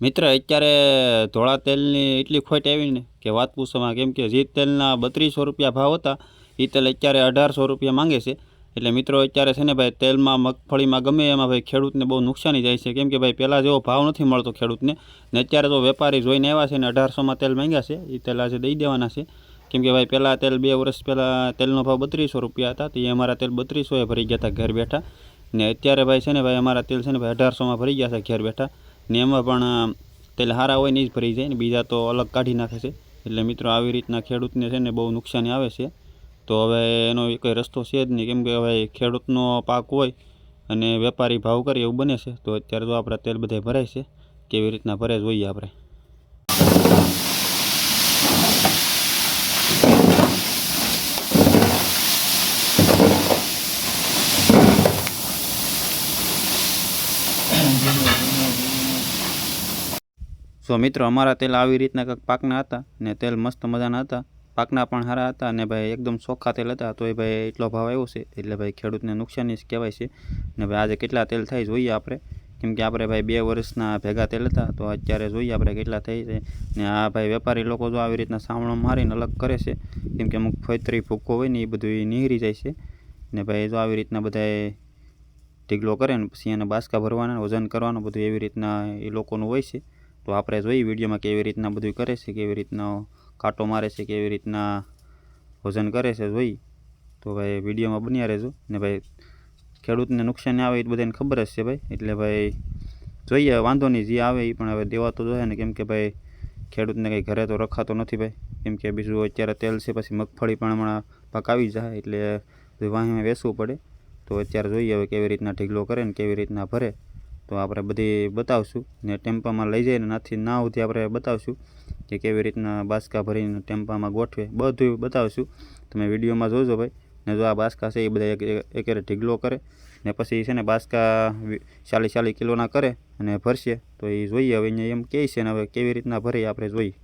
મિત્ર, અત્યારે ધોળા તેલની એટલી ખોટ આવી ને કે વાત પૂછવામાં કેમ કે જે તેલના બત્રીસો રૂપિયા ભાવ હતા એ તેલ અત્યારે અઢારસો રૂપિયા માંગે છે. એટલે મિત્રો, અત્યારે છે ને ભાઈ, તેલમાં મગફળીમાં ગમે એમાં ભાઈ ખેડૂતને બહુ નુકસાની જાય છે. કેમ કે ભાઈ, પહેલાં જેવો ભાવ નથી મળતો ખેડૂતને. ને અત્યારે તો વેપારી જોઈને આવ્યા છે ને અઢારસોમાં તેલ માંગ્યા છે એ તેલ આજે દઈ દેવાના છે. કેમ કે ભાઈ, પહેલાં તેલ બે વર્ષ પહેલાં તેલનો ભાવ બત્રીસો રૂપિયા હતા, તો એ અમારા તેલ બત્રીસોએ ભરી ગયા હતા ઘર બેઠા. ને અત્યારે ભાઈ છે ને ભાઈ, અમારા તેલ છે ને ભાઈ, અઢારસોમાં ભરી ગયા છે ઘેર બેઠા. ને એમાં પણ તેલ હારા હોય ને જ ભરી જાય ને, બીજા તો અલગ કાઢી નાખે છે. એટલે મિત્રો આવી રીતના ખેડૂતને છે ને બહુ નુકસાની આવે છે. તો હવે એનો કોઈ રસ્તો છે જ નહીં. કેમ કે હવે ખેડૂતનો પાક હોય અને વેપારી ભાવ કરે એવું બને છે, તો અત્યારે તો આપણા તેલ બધે ભરાય છે. કેવી રીતના ભરે જોઈએ આપણે. સો મિત્રો અમારા તેલ આવી રીતના કંઈક પાકના હતા ને તેલ મસ્ત મજાના હતા, પાકના પણ સારા હતા અને ભાઈ એકદમ ચોખ્ખા તેલ હતા તો એ ભાઈ એટલો ભાવ આવ્યો છે, એટલે ભાઈ ખેડૂતને નુકસાની જ કહેવાય છે. ને ભાઈ આજે કેટલા તેલ થાય જોઈએ આપણે. કેમ કે આપણે ભાઈ બે વર્ષના ભેગા તેલ હતા, તો અત્યારે જોઈએ આપણે કેટલા થઈ છે. ને આ ભાઈ વેપારી લોકો જો આવી રીતના સામણો મારીને અલગ કરે છે, કેમ કે અમુક ફૈતરી ભૂકો હોય ને એ બધું એ નીહરી જાય છે. ને ભાઈ જો આવી રીતના બધાએ ઢીગલો કરે ને પછી એને બાસકા ભરવાના વજન કરવાનું બધું એવી રીતના એ લોકોનું હોય છે. તો આપણે જોઈએ વિડીયોમાં કેવી રીતના બધું કરે છે, કેવી રીતના કાંટો મારે છે, કેવી રીતના વજન કરે છે જોઈ. તો ભાઈ વિડીયોમાં બન્યા રહેજો. ને ભાઈ ખેડૂતને નુકસાન આવે એ બધાને ખબર જ છે ભાઈ. એટલે ભાઈ જોઈએ, વાંધો નહીં, જે આવે એ પણ હવે દેવા તો જોઈએ ને. કેમ કે ભાઈ ખેડૂતને કંઈ ઘરે તો રખાતો નથી ભાઈ. કેમ કે બીજું અત્યારે તેલ છે, પછી મગફળી પણ હમણાં પાક આવી જાય, એટલે વાહીમાં વેચવું પડે. તો અત્યારે જોઈએ હવે કેવી રીતના ઢીગલો કરે ને કેવી રીતના ભરે. તો આપણે બધી બતાવશું. ને ટેમ્પામાં લઈ જઈને નાથી ના સુધી આપણે બતાવશું કે કેવી રીતના બાસકા ભરીને ટેમ્પામાં ગોઠવે. બધું બતાવશું. તમે વિડીયોમાં જોજો ભાઈ. ને જો આ બાસકા છે એ બધા એક એક એક ઢીગલો કરે ને પછી છે ને બાસકા ચાલીસ ચાલીસ કિલોના કરે અને ભરશે. તો એ જોઈએ હવે અહીંયા એમ કહે છે ને હવે કેવી રીતના ભરે આપણે જોઈએ.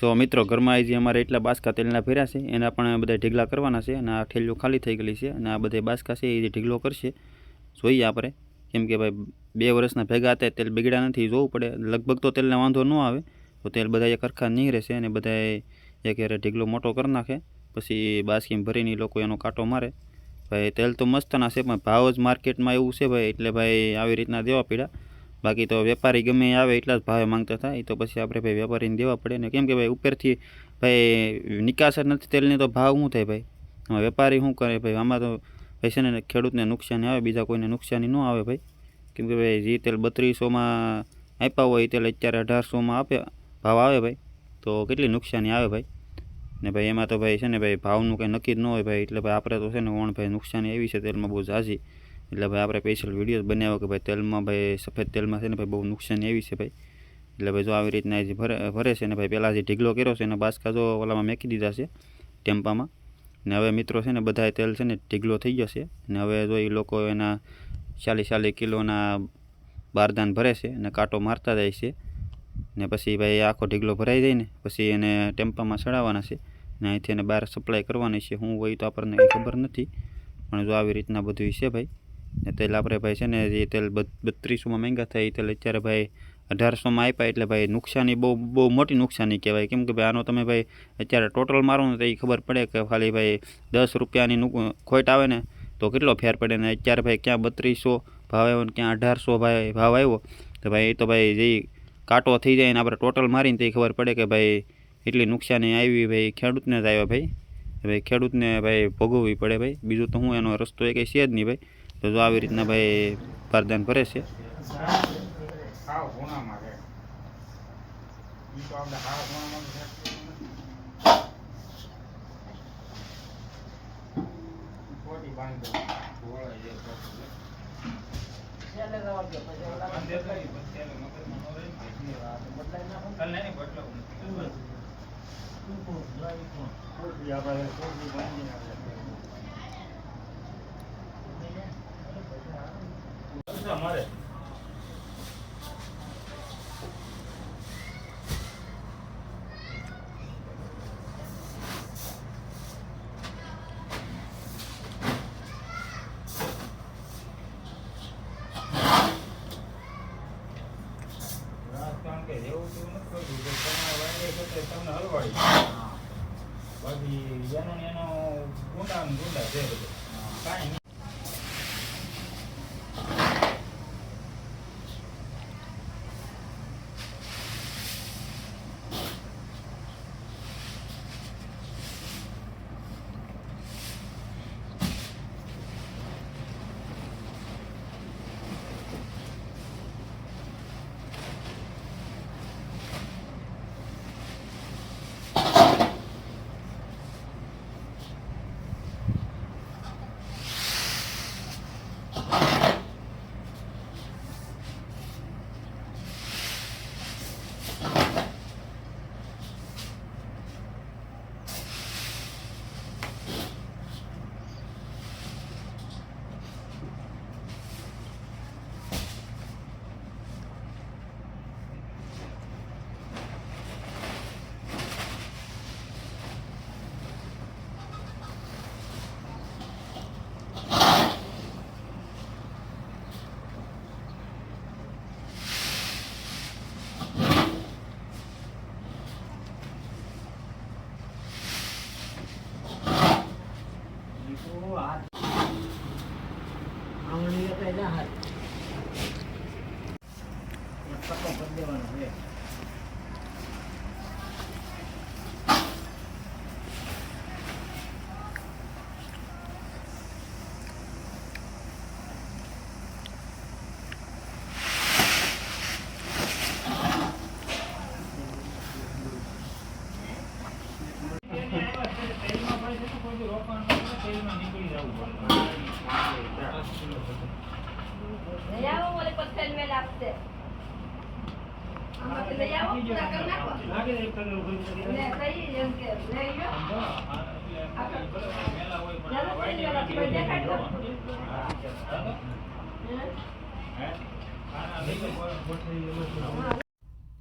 સો મિત્રો, ઘરમાં જે અમારે એટલા બાસકા તેલના ભેરા છે, એના પણ બધા ઢીગલા કરવાના છે અને આ ઠેલીઓ ખાલી થઈ ગયેલી છે અને આ બધા બાસકા છે, એ ઢીગલો કરશે, જોઈએ આપણે. કેમ કે ભાઈ, બે વર્ષના ભેગા હતા, તેલ બગડ્યા નથી, જોવું પડે. લગભગ તો તેલને વાંધો ન આવે, તો તેલ બધા એક સરખા નહીં રહેશે અને બધાએ એક યારે ઢીગલો મોટો કરી નાખે, પછી બાસકીમાં ભરીને લોકો એનો કાંટો મારે. ભાઈ, તેલ તો મસ્તના છે, પણ ભાવ જ માર્કેટમાં એવું છે ભાઈ, એટલે ભાઈ, આવી રીતના દેવા પડ્યા બાકી તો વેપારી ગમે આવે એટલા જ ભાવે માંગતા હતા. એ તો પછી આપણે ભાઈ વેપારીને દેવા પડે ને. કેમ કે ભાઈ ઉપરથી ભાઈ નિકાસ જ નથી તેલની તો ભાવ શું થાય ભાઈ? આમાં વેપારી શું કરે ભાઈ? આમાં તો ભાઈ છે ને ખેડૂતને નુકસાની આવે, બીજા કોઈને નુકસાની ન આવે ભાઈ. કેમ કે ભાઈ જે તેલ બત્રીસોમાં આપ્યા હોય એ તેલ અત્યારે અઢારસોમાં આપે, ભાવ આવે ભાઈ. તો કેટલી નુકસાની આવે ભાઈ? ને ભાઈ એમાં તો ભાઈ છે ને ભાઈ ભાવનું કંઈ નક્કી જ ન હોય ભાઈ. એટલે ભાઈ આપણે તો છે ને ઓણ ભાઈ નુકસાની એવી છે તેલમાં બહુ ઝાઝી. એટલે ભાઈ આપણે સ્પેશિયલ વીડિયો બનાવ્યો કે ભાઈ તેલમાં ભાઈ, સફેદ તેલમાં છે ને ભાઈ બહુ નુકસાન એવી છે ભાઈ. એટલે ભાઈ જો આવી રીતના જે ભરે ભરે છે ને ભાઈ, પહેલાં જે ઢીગલો કર્યો છે એને બાસકા જો ઓલામાં મેકી દીધા છે ટેમ્પામાં. ને હવે મિત્રો છે ને બધાય તેલ છે ને ઢીગલો થઈ જશે ને હવે જો એ લોકો એના ચાલીસ ચાલીસ કિલોના બારદાન ભરે છે અને કાંટો મારતા જાય છે. ને પછી ભાઈ આખો ઢીગલો ભરાઈ જાય ને પછી એને ટેમ્પામાં ચડાવવાના છે. ને અહીંથી એને બહાર સપ્લાય કરવાની છે. શું હોય તો આપણને ખબર નથી. પણ જો આવી રીતના બધું છે ભાઈ. ને તેલ આપણે ભાઈ છે ને જે તેલ બત્રીસોમાં મહેંગા થાય એ તેલ અત્યારે ભાઈ અઢારસોમાં આપ્યા એટલે ભાઈ નુકસાની બહુ બહુ મોટી નુકસાની કહેવાય. કેમ કે ભાઈ આનો તમે ભાઈ અત્યારે ટોટલ મારો ને તો એ ખબર પડે કે ખાલી ભાઈ દસ રૂપિયાની ખોટ આવે ને તો કેટલો ફેર પડે ને અત્યારે ભાઈ ક્યાં બત્રીસો ભાવ આવ્યો ને ક્યાં અઢારસો ભાઈ, ભાવ આવ્યો. તો ભાઈ એ તો ભાઈ જે કાંટો થઈ જાય ને આપણે ટોટલ મારીને તો એ ખબર પડે કે ભાઈ એટલી નુકસાની આવી ભાઈ ખેડૂતને જ આવ્યા ભાઈ. ભાઈ ખેડૂતને ભાઈ ભોગવવી પડે ભાઈ. બીજું તો હું એનો રસ્તો એ કંઈ છે જ નહીં ભાઈ. તો જો આવી રીતના ભાઈ બારદાન ભરે છે. હાવ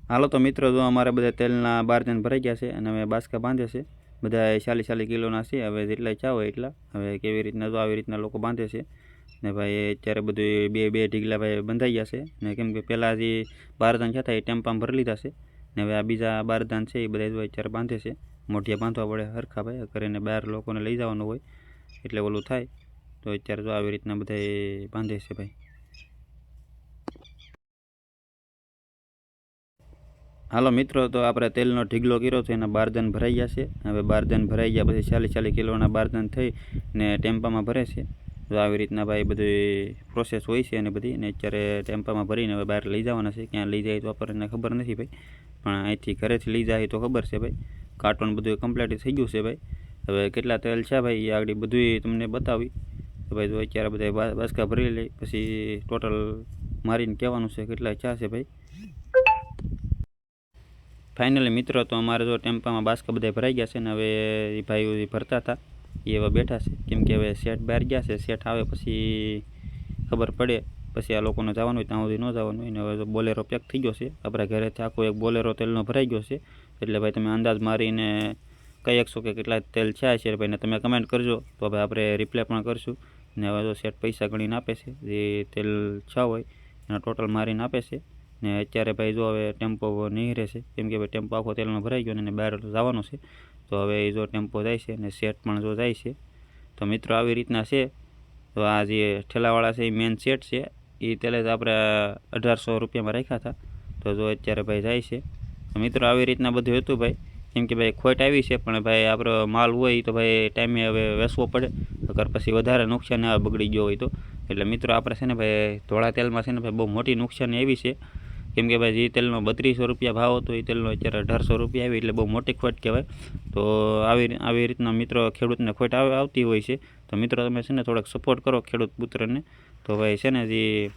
હાલો તો મિત્રો, જો અમારા બધા તેલના બારદાન ભરાઈ ગયા છે અને હવે બાસકા બાંધે છે. બધા ચાલીસ ચાલીસ કિલોના છે, હવે જેટલા ચા હોય એટલા. હવે કેવી રીતના, જો આવી રીતના લોકો બાંધે છે. ને ભાઈ અત્યારે બધું બે બે ઢીગલા ભાઈ બંધાઈ ગયા છે. ને કેમ કે પહેલાં જે બારદાન હતા એ ટેમ્પામાં ભરી લીધા છે. ને હવે આ બીજા બારદાન છે એ બધા અત્યારે બાંધે છે. મોઢિયા બાંધવા પડે હરખા ભાઈ કરીને બહાર લોકોને લઈ જવાનું હોય એટલે ઓલું થાય. તો અત્યારે જો આવી રીતના બધા બાંધે છે ભાઈ. હાલો મિત્રો, તો આપણે તેલનો ઢીગલો કર્યો છે એના બારદાન ભરાઈ ગયા છે. હવે બારદાન ભરાઈ ગયા પછી ચાલીસ ચાલીસ કિલોના બારદાન થઈ ને ટેમ્પામાં ભરે છે. તો આવી રીતના ભાઈ બધી પ્રોસેસ હોય છે અને બધી. ને અત્યારે ટેમ્પામાં ભરીને હવે બહાર લઈ જવાના છે. ક્યાં લઈ જાય તો આપણને ખબર નથી ભાઈ. પણ અહીંથી ઘરેથી લઈ જાય તો ખબર છે ભાઈ. કાર્ટૂન બધું કમ્પ્લીટ થઈ ગયું છે ભાઈ. હવે કેટલા તેલ છે ભાઈ? એ આગળ બધું તમને બતાવી. તો ભાઈ તો અત્યારે બધા બાસકા ભરી લઈ પછી ટોટલ મારીને કહેવાનું છે કેટલા ચા છે ભાઈ. ફાઇનલી મિત્રો, તો અમારે જો ટેમ્પામાં બાસ્કા બધા ભરાઈ ગયા છે ને હવે એ ભાઈઓ જે ભરતા હતા. એ હવે બેઠા છે. કેમ કે હવે સેટ બહાર ગયા છે સેટ આવે પછી ખબર પડે. પછી આ લોકોને જવાનું હોય ત્યાં સુધી ન જવાનું હોય ને હવે બોલેરો પેક થઈ ગયો છે. આપણા ઘરેથી આખો એક બોલેરો તેલનો ભરાઈ ગયો છે. એટલે ભાઈ તમે અંદાજ મારીને કહી શકશો કે કેટલા તેલ છે ભાઈને તમે કમેન્ટ કરજો. તો હવે આપણે રિપ્લે પણ કરશું. ને હવે જો સેટ પૈસા ગણીને આપે છે. જે તેલ છ હોય એના ટોટલ મારીને આપે છે. ને અત્યારે ભાઈ જો હવે ટેમ્પો નહીં રહેશે કેમ કે ભાઈ ટેમ્પો આખો તેલનો ભરાઈ ગયો ને બહાર જવાનો છે. તો હવે એ જો ટેમ્પો જાય છે ને સેટ પણ જો જાય છે, તો મિત્રો આવી રીતના છે. તો આ જે ઠેલાવાળા છે એ મેન સેટ છે. એ તેલે જ આપણે અઢારસો રૂપિયામાં રાખ્યા હતા. તો જો અત્યારે ભાઈ જાય છે. તો મિત્રો આવી રીતના બધું હતું ભાઈ. કેમ કે ભાઈ ખોટ આવી છે, પણ ભાઈ આપણો માલ હોય તો ભાઈ ટાઈમે હવે વેસવો પડે. અગર પછી વધારે નુકસાન બગડી ગયો હોય તો. એટલે મિત્રો આપણે છે ને ભાઈ ધોળા તેલમાં છે ને ભાઈ બહુ મોટી નુકસાની આવી છે. કેમ કે ભાઈ, જે તેલનો બત્રીસો રૂપિયા ભાવ હતો એ તેલનો અત્યારે અઢારસો રૂપિયા આવી, એટલે બહુ મોટી ખોટ કહેવાય. તો આવી આવી રીતના મિત્રો ખેડૂતને ખોટ આવ- આવતી હોય છે. તો મિત્રો, તમે છે ને થોડાક સપોર્ટ કરો ખેડૂત પુત્રને. તો ભાઈ, છે ને જે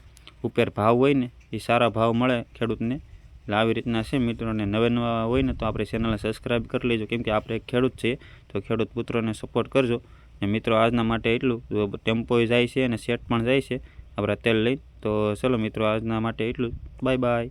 ઉપર ભાવ હોય ને, એ સારા ભાવ મળે ખેડૂતને. એટલે આવી રીતના છે મિત્રોને નવા નવા હોય ને, તો આપણે ચેનલને સબસ્ક્રાઈબ કરી લેજો. કેમ કે આપણે ખેડૂત છીએ તો ખેડૂત પુત્રોને સપોર્ટ કરજો. ને મિત્રો, આજના માટે એટલું. ટેમ્પોય જાય છે અને સેટ પણ જાય છે, આપણા તેલ લઈ તો ચલો મિત્રો આજના માટે એટલું બાય બાય.